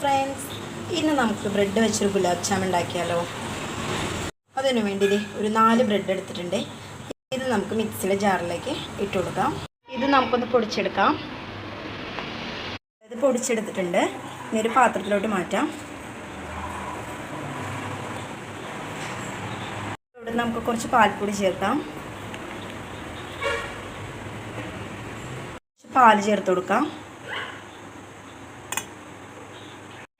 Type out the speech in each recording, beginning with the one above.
Friends ഇന്ന് നമുക്ക് bread വെച്ചൊരു ഗുലാബ് ജാം ഉണ്ടാക്കിയാലോ? അതിനു വേണ്ടി ഒരു നാല് ബ്രെഡ് എടുത്തിട്ടുണ്ട്. ഇത് നമുക്ക് മിക്സിയുടെ ജാറിലേക്ക് ഇട്ട് കൊടുക്കാം. ഇത് നമുക്കൊന്ന് പൊടിച്ചെടുക്കാം. ഇത് പൊടിച്ചെടുത്തിട്ടുണ്ട്. ഇനി ഒരു പാത്രത്തിലോട്ട് മാറ്റാം. ഇവിടെ നമുക്ക് കുറച്ച് പാൽപ്പൊടി ചേർക്കാം. പാൽ ചേർത്ത് കൊടുക്കാം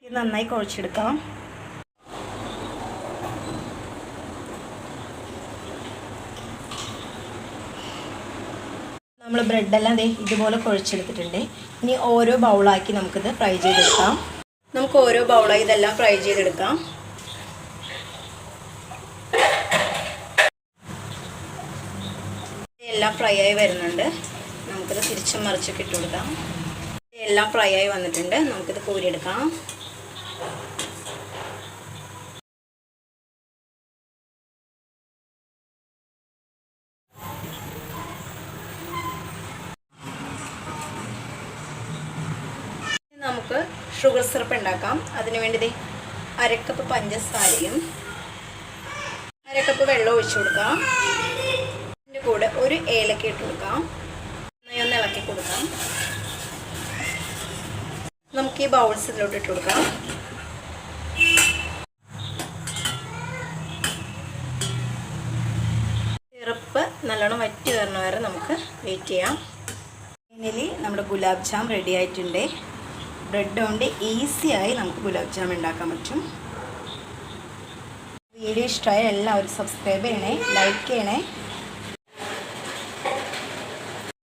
ഇത് നന്നായി കുഴച്ചെടുക്കാം. നമ്മൾ ബ്രെഡെല്ലാം ദേ ഇതുപോലെ കുഴച്ചെടുത്തിട്ടുണ്ട്. ഇനി ഓരോ ബൗളാക്കി നമുക്കിത് ഫ്രൈ ചെയ്തെടുക്കാം. നമുക്ക് ഓരോ ബൗളായി ഇതെല്ലാം ഫ്രൈ ചെയ്തെടുക്കാം. എല്ലാം ഫ്രൈ ആയി വരുന്നുണ്ട്. നമുക്കിത് തിരിച്ചും മറിച്ചൊക്കെ ഇട്ട് കൊടുക്കാം. എല്ലാം ഫ്രൈ ആയി വന്നിട്ടുണ്ട്. നമുക്കിത് കോരിയെടുക്കാം. നമുക്ക് ഷുഗർ സിറപ്പ് ഉണ്ടാക്കാം. അതിനു വേണ്ടി അരക്കപ്പ് പഞ്ചസാരയും അരക്കപ്പ് വെള്ളം ഒഴിച്ചു കൊടുക്കാം. അതിന്റെ കൂടെ ഒരു ഏലക്ക ഇട്ട് കൊടുക്കാം. നന്നായി ഒന്ന് ഇളക്കി കൊടുക്കാം. ഈ ബൗൾസ് ഇതിലോട്ട് ഇട്ട് കൊടുക്കാം ചെറുപ്പ് നല്ലോണം വറ്റി വരണ വരെ നമുക്ക് വെയിറ്റ് ചെയ്യാം. ഫൈനലി നമ്മുടെ ഗുലാബ് ജാം റെഡി ആയിട്ടുണ്ട്. ബ്രെഡ് കൊണ്ട് ഈസിയായി നമുക്ക് ഗുലാബ് ജാം ഉണ്ടാക്കാൻ പറ്റും. വീഡിയോ ഇഷ്ടമായ എല്ലാവരും സബ്സ്ക്രൈബ് ചെയ്യണേ ലൈക്ക് ചെയ്യണേ.